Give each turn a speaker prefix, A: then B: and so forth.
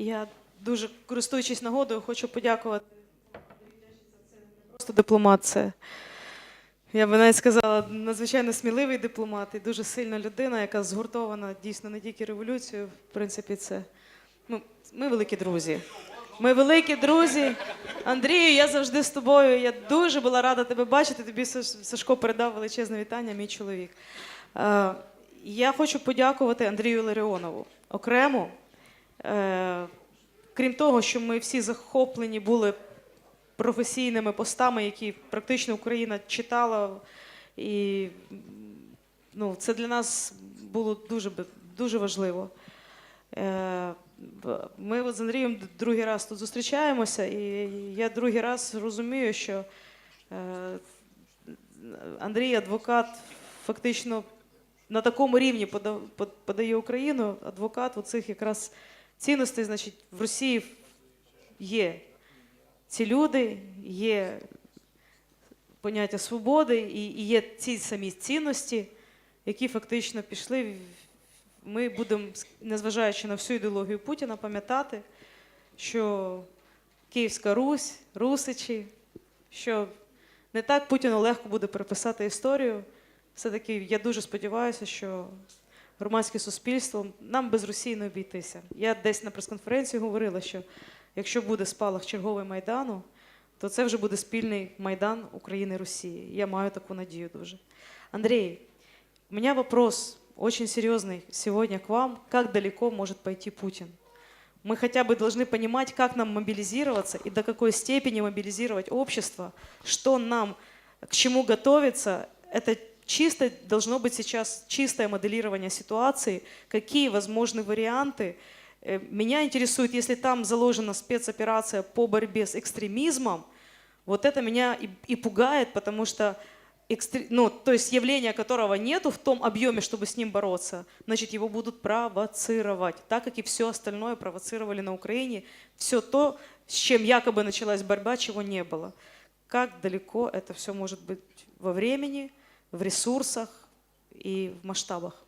A: Я дуже користуючись нагодою, хочу подякувати. Просто дипломат це. Я би навіть сказала, надзвичайно сміливий дипломат і дуже сильна людина, яка згуртована дійсно не тільки революцією. В принципі, це ну, ми великі друзі. Ми великі друзі. Андрію, я завжди з тобою. Я дуже була рада тебе бачити. Тобі Сашко передав величезне вітання, мій чоловік. Е, я хочу подякувати Андрію Ларіонову окремо. Е, крім того, що ми всі захоплені були професійними постами, які практично Україна читала. І ну, це для нас було дуже, дуже важливо. Е, Ми з Андрієм другий раз тут зустрічаємося, і я другий раз розумію, що е, Андрій адвокат фактично на такому рівні подає Україну, адвокат оцих якраз цінностей, значить, в Росії є ці люди, є поняття свободи і, є ці самі цінності, які фактично пішли. Ми будемо, незважаючи на всю ідеологію Путіна, пам'ятати, що Київська Русь, Русичі, що не так Путіну легко буде переписати історію. Все-таки я дуже сподіваюся, що громадське суспільство нам без Росії не обійтися. Я десь на прес-конференції говорила, що якщо буде спалах черговий Майдану, то це вже буде спільний Майдан України і Росії. Я маю таку надію дуже. Андрей, у меня вопрос очень серьезный сегодня к вам. Как далеко может пойти Путин? Мы хотя бы должны понимать, как нам мобилизироваться и до какой степени мобилизировать общество, что нам, к чему готовиться. Это чисто должно быть сейчас чистое моделирование ситуации, какие возможны варианты. Э, Меня интересует, если там заложена спецоперация по борьбе с экстремизмом, вот это меня и, и пугает, потому что экстре- ну, то есть явления которого нету в том объеме, чтобы с ним бороться, значит, его будут провоцировать, так как и все остальное провоцировали на Украине, все то, с чем якобы началась борьба, чего не было. Как далеко это все может быть во времени, в ресурсах и в масштабах?